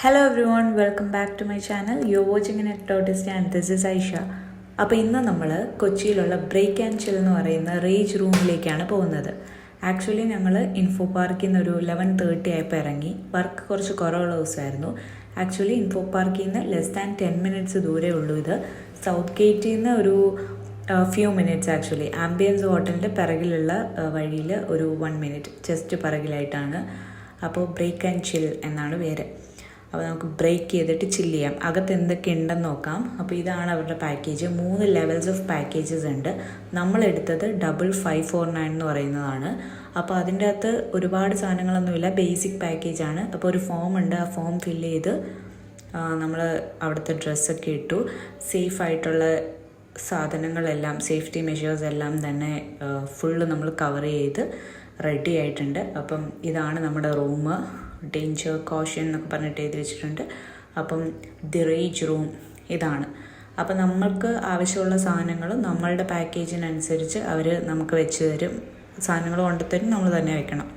Hello everyone welcome back to my channel you watching in ടോട്ടിസ്റ്റ് and this is Aisha അപ്പോൾ ഇന്ന് നമ്മൾ കൊച്ചിയിലുള്ള break and ചിൽ എന്ന് പറയുന്ന റേജ് റൂമിലേക്കാണ് പോകുന്നത്. ആക്ച്വലി ഞങ്ങൾ ഇൻഫോ പാർക്കിൽ നിന്ന് ഒരു ലെവൻ തേർട്ടി ആയപ്പോൾ ഇറങ്ങി. വർക്ക് കുറച്ച് കുറവുള്ള ദിവസമായിരുന്നു. ആക്ച്വലി ഇൻഫോ പാർക്കിൽ നിന്ന് ലെസ് ദാൻ ടെൻ മിനിറ്റ്സ് ദൂരേ ഉള്ളൂ ഇത്. സൗത്ത് ഗേറ്റിൽ നിന്ന് ഒരു ഫ്യൂ മിനിറ്റ്സ് ആക്ച്വലി ആംബിയൻസ് ഹോട്ടലിന്റെ പിറകിലുള്ള വഴിയിൽ ഒരു വൺ മിനിറ്റ് ജസ്റ്റ് പിറകിലായിട്ടാണ്. അപ്പോൾ ബ്രേക്ക് ആൻഡ് ചിൽ എന്നാണ് പേര്. അപ്പോൾ നമുക്ക് ബ്രേക്ക് ചെയ്തിട്ട് ചില്ല് ചെയ്യാം. അകത്ത് എന്തൊക്കെ ഉണ്ടെന്ന് നോക്കാം. അപ്പോൾ ഇതാണ് അവരുടെ പാക്കേജ് മൂന്ന് ലെവൽസ് ഓഫ് പാക്കേജസ് ഉണ്ട്. നമ്മളെടുത്തത് ഡബിൾ ഫൈവ് ഫോർ നയൻ എന്ന് പറയുന്നതാണ്. അപ്പോൾ അതിന്റെ അകത്ത് ഒരുപാട് സാധനങ്ങളൊന്നുമില്ല. ബേസിക് പാക്കേജാണ് അപ്പോൾ ഒരു ഫോം ഉണ്ട്. ആ ഫോം ഫില്ല് ചെയ്ത് നമ്മൾ അവിടുത്തെ ഡ്രസ്സൊക്കെ ഇട്ടു. സേഫ് ആയിട്ടുള്ള സാധനങ്ങളെല്ലാം സേഫ്റ്റി മെഷേഴ്സ് എല്ലാം തന്നെ ഫുള്ള് നമ്മൾ കവർ ചെയ്ത് റെഡി ആയിട്ടുണ്ട്. അപ്പം ഇതാണ് നമ്മുടെ റൂം ഡേഞ്ചർ കോഷൻ എന്നൊക്കെ പറഞ്ഞിട്ട് എഴുതി വെച്ചിട്ടുണ്ട്. അപ്പം ദി റേജ് റൂം ഇതാണ്. അപ്പം നമ്മൾക്ക് ആവശ്യമുള്ള സാധനങ്ങൾ നമ്മളുടെ പാക്കേജിനനുസരിച്ച് അവർ നമുക്ക് വെച്ച് തരും. സാധനങ്ങൾ കൊണ്ടുതരും നമ്മൾ തന്നെ വെക്കണം.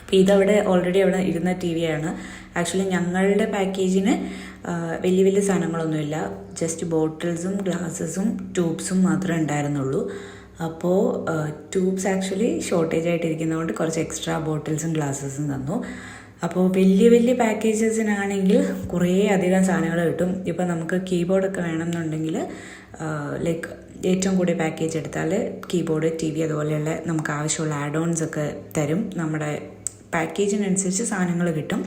അപ്പോൾ ഇതവിടെ ഓൾറെഡി അവിടെ ഇരുന്ന ടി ആണ്. ആക്ച്വലി ഞങ്ങളുടെ പാക്കേജിന് വലിയ വലിയ സാധനങ്ങളൊന്നുമില്ല. ജസ്റ്റ് ബോട്ടിൽസും ഗ്ലാസസും ട്യൂബ്സും മാത്രമേ ഉണ്ടായിരുന്നുള്ളൂ. അപ്പോൾ ട്യൂബ്സ് ആക്ച്വലി ഷോർട്ടേജ് ആയിട്ടിരിക്കുന്നതുകൊണ്ട് കുറച്ച് എക്സ്ട്രാ ബോട്ടിൽസും ഗ്ലാസ്സസും തന്നു. അപ്പോൾ വലിയ വലിയ പാക്കേജസിനാണെങ്കിൽ കുറേ അധികം സാധനങ്ങൾ കിട്ടും. ഇപ്പോൾ നമുക്ക് കീബോർഡൊക്കെ വേണമെന്നുണ്ടെങ്കിൽ ലൈക്ക് ഏറ്റവും കൂടിയ പാക്കേജ് എടുത്താൽ കീബോർഡ് ടി വി അതുപോലെയുള്ള നമുക്ക് ആവശ്യമുള്ള ആഡ് ഓൺസ് ഒക്കെ തരും. നമ്മുടെ പാക്കേജിനനുസരിച്ച് സാധനങ്ങൾ കിട്ടും.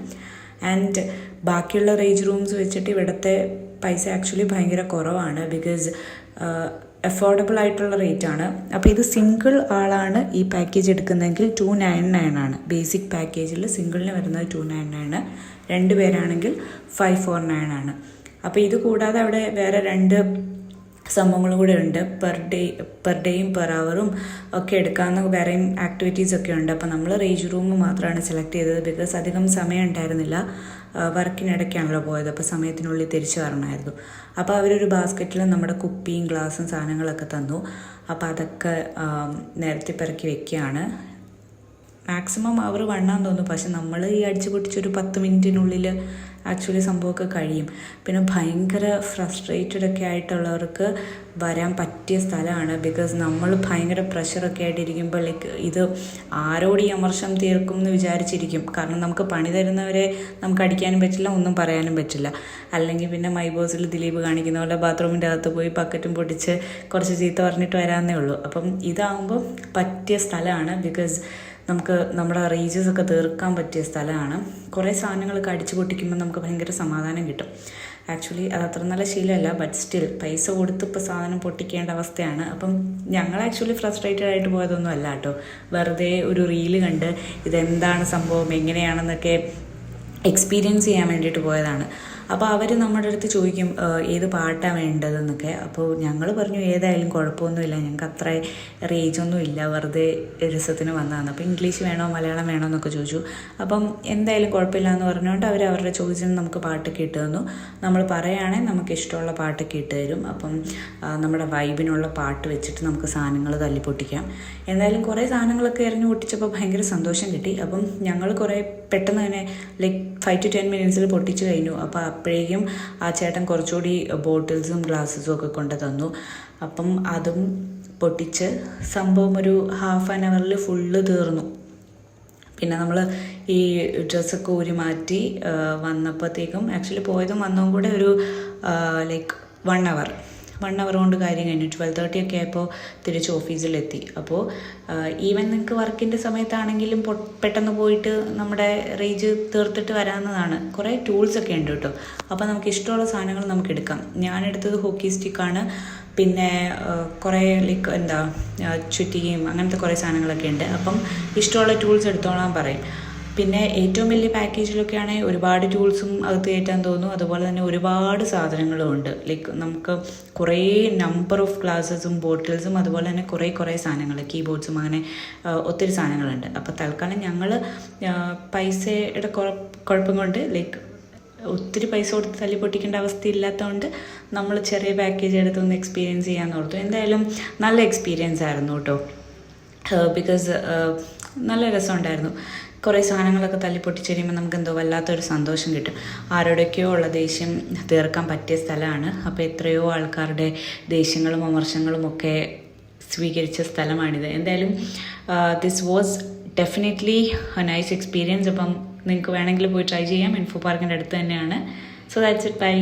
ആൻഡ് ബാക്കിയുള്ള റേഞ്ച് റൂംസ് വെച്ചിട്ട് ഇവിടുത്തെ പൈസ ആക്ച്വലി ഭയങ്കര കുറവാണ്. ബിക്കോസ് അഫോർഡബിൾ ആയിട്ടുള്ള റേറ്റ് ആണ്. അപ്പോൾ ഇത് സിംഗിൾ ആളാണ് ഈ പാക്കേജ് എടുക്കുന്നതെങ്കിൽ ടു നയൻ നയൻ ആണ്. ബേസിക് പാക്കേജിൽ സിംഗിളിന് വരുന്നത് ടു നയൻ നയൻ രണ്ട് പേരാണെങ്കിൽ ഫൈവ് ഫോർ നയൻ ആണ്. അപ്പോൾ ഇത് കൂടാതെ അവിടെ വേറെ രണ്ട് സംഭവങ്ങളും കൂടെ ഉണ്ട്. പെർ ഡേ പെർ ഡേയും പെർ അവറും ഒക്കെ എടുക്കാവുന്ന വേറെയും ആക്ടിവിറ്റീസ് ഒക്കെ ഉണ്ട്. അപ്പോൾ നമ്മൾ റേജ് റൂം മാത്രമാണ് സെലക്ട് ചെയ്തത്. ബിക്കോസ് അധികം സമയം ഉണ്ടായിരുന്നില്ല. വർക്കിനിടയ്ക്കാണല്ലോ പോയത്. അപ്പോൾ സമയത്തിനുള്ളിൽ തിരിച്ചു വരണമായിരുന്നു. അപ്പോൾ അവരൊരു ബാസ്ക്കറ്റിൽ നമ്മുടെ കുപ്പിയും ഗ്ലാസും സാധനങ്ങളൊക്കെ തന്നു. അപ്പോൾ അതൊക്കെ നേരത്തെ പിറക്കി വെക്കുകയാണ്. മാക്സിമം അവർ വണ്ണാൻ തോന്നുന്നു. പക്ഷെ നമ്മൾ ഈ അടിച്ചു പൊട്ടിച്ചൊരു പത്ത് മിനിറ്റിനുള്ളിൽ ആക്ച്വലി സംഭവമൊക്കെ കഴിയും. പിന്നെ ഭയങ്കര ഫ്രസ്ട്രേറ്റഡ് ഒക്കെ ആയിട്ടുള്ളവർക്ക് വരാൻ പറ്റിയ സ്ഥലമാണ്. ബിക്കോസ് നമ്മൾ ഭയങ്കര പ്രഷറൊക്കെ ആയിട്ടിരിക്കുമ്പോൾ ലൈക്ക് ഇത് ആരോട് ഈ അമർഷം തീർക്കും എന്ന് വിചാരിച്ചിരിക്കും. കാരണം നമുക്ക് പണി തരുന്നവരെ നമുക്ക് അടിക്കാനും പറ്റില്ല ഒന്നും പറയാനും പറ്റില്ല. അല്ലെങ്കിൽ പിന്നെ മൈ ബോസിൽ ദിലീപ് കാണിക്കുന്ന പോലെ ബാത്റൂമിന്റെ അകത്ത് പോയി പക്കറ്റും പൊടിച്ച് കുറച്ച് ചീത്ത പറഞ്ഞിട്ട് വരാമെന്നേ ഉള്ളൂ. അപ്പം ഇതാകുമ്പോൾ പറ്റിയ സ്ഥലമാണ്. ബിക്കോസ് നമുക്ക് നമ്മുടെ റേജസ് ഒക്കെ തീർക്കാൻ പറ്റിയ സ്ഥലമാണ്. കുറേ സാധനങ്ങളൊക്കെ അടിച്ചു പൊട്ടിക്കുമ്പോൾ നമുക്ക് ഭയങ്കര സമാധാനം കിട്ടും. ആക്ച്വലി അത് അത്ര നല്ല ശീലമല്ല ബട്ട് സ്റ്റിൽ പൈസ കൊടുത്ത് ഇപ്പോൾ സാധനം പൊട്ടിക്കേണ്ട അവസ്ഥയാണ്. അപ്പം ഞങ്ങൾ ആക്ച്വലി ഫ്രസ്ട്രേറ്റഡ് ആയിട്ട് പോയതൊന്നും അല്ല കേട്ടോ. വെറുതെ ഒരു റീൽ കണ്ട് ഇതെന്താണ് സംഭവം എങ്ങനെയാണെന്നൊക്കെ എക്സ്പീരിയൻസ് ചെയ്യാൻ വേണ്ടിയിട്ട് പോയതാണ്. അപ്പോൾ അവർ നമ്മുടെ അടുത്ത് ചോദിക്കും ഏത് പാട്ടാണ് വേണ്ടതെന്നൊക്കെ. അപ്പോൾ ഞങ്ങൾ പറഞ്ഞു ഏതായാലും കുഴപ്പമൊന്നുമില്ല. ഞങ്ങൾക്ക് അത്ര റേജൊന്നും ഇല്ല. വെറുതെ രസത്തിന് വന്നതാണ്. അപ്പോൾ ഇംഗ്ലീഷ് വേണോ മലയാളം വേണോ എന്നൊക്കെ ചോദിച്ചു. അപ്പം എന്തായാലും കുഴപ്പമില്ല എന്ന് പറഞ്ഞുകൊണ്ട് അവർ അവരുടെ ചോദിച്ചിന് നമുക്ക് പാട്ട് ഇട്ട് തന്നു. നമ്മൾ പറയുകയാണെങ്കിൽ നമുക്ക് ഇഷ്ടമുള്ള പാട്ട് ഇട്ട് തരും. അപ്പം നമ്മുടെ വൈബിനുള്ള പാട്ട് വെച്ചിട്ട് നമുക്ക് സാധനങ്ങൾ തല്ലിപ്പൊട്ടിക്കാം എന്തായാലും കുറേ സാധനങ്ങളൊക്കെ എറിഞ്ഞു പൊട്ടിച്ചപ്പോൾ ഭയങ്കര സന്തോഷം കിട്ടി. അപ്പം ഞങ്ങൾ കുറേ പെട്ടെന്ന് തന്നെ ലൈക്ക് ഫൈവ് ടു ടെൻ മിനിറ്റ്സിൽ പൊട്ടിച്ച് കഴിഞ്ഞു. അപ്പോൾ അപ്പോഴേക്കും ആ ചേട്ടൻ കുറച്ചുകൂടി ബോട്ടിൽസും ഗ്ലാസ്സസും ഒക്കെ കൊണ്ട് തന്നു. അപ്പം അതും പൊട്ടിച്ച് സംഭവം ഒരു ഹാഫ് ആൻ അവറിൽ ഫുള്ള് തീർന്നു. പിന്നെ നമ്മൾ ഈ ഡ്രസ്സൊക്കെ ഊരി മാറ്റി വന്നപ്പോഴത്തേക്കും ആക്ച്വലി പോയതും വന്നതും കൂടെ ഒരു like one hour one hour കൊണ്ട് കാര്യം കഴിഞ്ഞു. ട്വൽവ് തേർട്ടി ഒക്കെ ആയപ്പോൾ തിരിച്ച് ഓഫീസിലെത്തി. അപ്പോൾ ഈവൻ നിങ്ങൾക്ക് വർക്കിന്റെ സമയത്താണെങ്കിലും പെട്ടെന്ന് പോയിട്ട് നമ്മുടെ റേഞ്ച് തീർത്തിട്ട് വരാവുന്നതാണ്. കുറേ ടൂൾസൊക്കെ ഉണ്ട് കേട്ടോ. അപ്പോൾ നമുക്ക് ഇഷ്ടമുള്ള സാധനങ്ങൾ നമുക്ക് എടുക്കാം. ഞാൻ എടുത്തത് ഹോക്കി സ്റ്റിക്കാണ്. പിന്നെ കുറേ ലൈക്ക് എന്താ ചുറ്റികയും അങ്ങനത്തെ കുറേ സാധനങ്ങളൊക്കെ ഉണ്ട്. അപ്പം ഇഷ്ടമുള്ള ടൂൾസ് എടുത്തോളാൻ പറയും. പിന്നെ ഏറ്റവും വലിയ പാക്കേജിലൊക്കെ ഒരുപാട് ടൂൾസും അകത്ത് കയറ്റാൻ തോന്നും അതുപോലെ തന്നെ ഒരുപാട് സാധനങ്ങളും ഉണ്ട്. ലൈക്ക് നമുക്ക് കുറേ നമ്പർ ഓഫ് ഗ്ലാസസും ബോട്ടിൽസും അതുപോലെ തന്നെ കുറേ കുറേ സാധനങ്ങൾ കീബോർഡ്സും അങ്ങനെ ഒത്തിരി സാധനങ്ങളുണ്ട്. അപ്പോൾ തൽക്കാലം ഞങ്ങൾ പൈസയുടെ കുഴപ്പം കൊണ്ട് ലൈക്ക് ഒത്തിരി പൈസ കൊടുത്ത് തല്ലി പൊട്ടിക്കേണ്ട അവസ്ഥയില്ലാത്തതുകൊണ്ട് നമ്മൾ ചെറിയ പാക്കേജ് എടുത്തൊന്ന് എക്സ്പീരിയൻസ് ചെയ്യാമെന്ന് ഓർത്തു. എന്തായാലും നല്ല എക്സ്പീരിയൻസ് ആയിരുന്നു കേട്ടോ ബിക്കോസ് നല്ല രസമുണ്ടായിരുന്നു. കുറേ സാധനങ്ങളൊക്കെ തല്ലി പൊട്ടിച്ച് കഴിയുമ്പോൾ നമുക്ക് എന്തോ വല്ലാത്തൊരു സന്തോഷം കിട്ടും. ആരോടൊക്കെയോ ഉള്ള ദേഷ്യം തീർക്കാൻ പറ്റിയ സ്ഥലമാണ്. അപ്പോൾ എത്രയോ ആൾക്കാരുടെ ദേഷ്യങ്ങളും വിമർശങ്ങളും ഒക്കെ സ്വീകരിച്ച സ്ഥലമാണിത്. എന്തായാലും this was definitely nice experience അപ്പം നിങ്ങൾക്ക് വേണമെങ്കിൽ പോയി ട്രൈ ചെയ്യാം. ഇൻഫോ പാർക്കിന്റെ അടുത്ത് തന്നെയാണ്. So that's it by